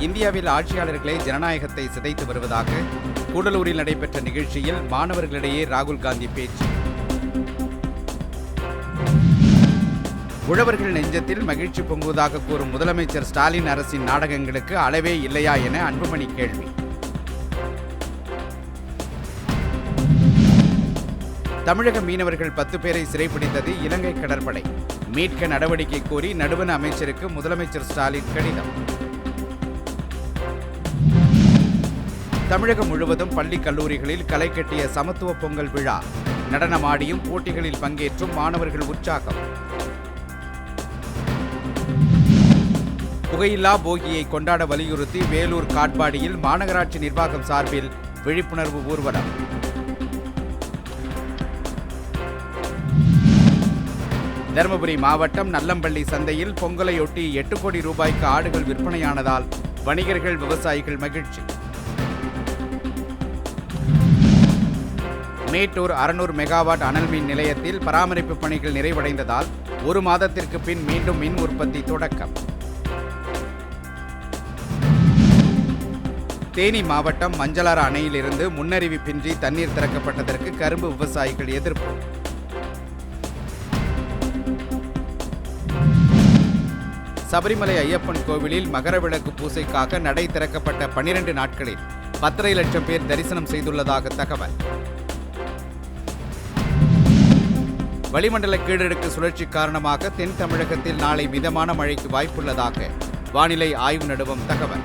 இந்தியாவில் ஆட்சியாளர்களே ஜனநாயகத்தை சிதைத்து வருவதாக கூடலூரில் நடைபெற்ற நிகழ்ச்சியில் மாணவர்களிடையே ராகுல் காந்தி பேச்சு. உழவர்கள் நெஞ்சத்தில் மகிழ்ச்சி பொங்குவதாக கூறும் முதலமைச்சர் ஸ்டாலின் அரசின் நாடகங்களுக்கு அளவே இல்லையா என அன்புமணி கேள்வி. தமிழக மீனவர்கள் பத்து பேரை சிறைப்பிடித்தது இலங்கை கடற்படை. மீட்க நடவடிக்கை கோரி நடுவண அமைச்சருக்கு முதலமைச்சர் ஸ்டாலின் கடிதம். தமிழகம் முழுவதும் பள்ளி கல்லூரிகளில் களை கட்டிய சமத்துவ பொங்கல் விழா. நடனமாடியும் போட்டிகளில் பங்கேற்றும் மாணவர்கள் உற்சாகம். புகையில்லா போகியை கொண்டாட வலியுறுத்தி வேலூர் காட்பாடியில் மாநகராட்சி நிர்வாகம் சார்பில் விழிப்புணர்வு ஊர்வலம். தருமபுரி மாவட்டம் நல்லம்பள்ளி சந்தையில் பொங்கலையொட்டி எட்டு கோடி ரூபாய்க்கு ஆடுகள் விற்பனையானதால் வணிகர்கள் விவசாயிகள் மகிழ்ச்சி. மேட்டூர் அறுநூறு மெகாவாட் அனல் மின் நிலையத்தில் பராமரிப்பு பணிகள் நிறைவடைந்ததால் ஒரு மாதத்திற்கு பின் மீண்டும் மின் உற்பத்தி தொடக்கம். தேனி மாவட்டம் மஞ்சளாறு அணையிலிருந்து முன்னறிவிப்பின்றி தண்ணீர் திறக்கப்பட்டதற்கு கரும்பு விவசாயிகள் எதிர்ப்பு. சபரிமலை ஐயப்பன் கோவிலில் மகரவிளக்கு பூசைக்காக நடை திறக்கப்பட்ட பனிரெண்டு நாட்களில் பத்தரை லட்சம் பேர் தரிசனம் செய்துள்ளதாக தகவல். வளிமண்டல கீழடுக்கு சுழற்சி காரணமாக தென் தமிழகத்தில் நாளை மிதமான மழைக்கு வாய்ப்புள்ளதாக வானிலை ஆய்வு நடுவம் தகவல்.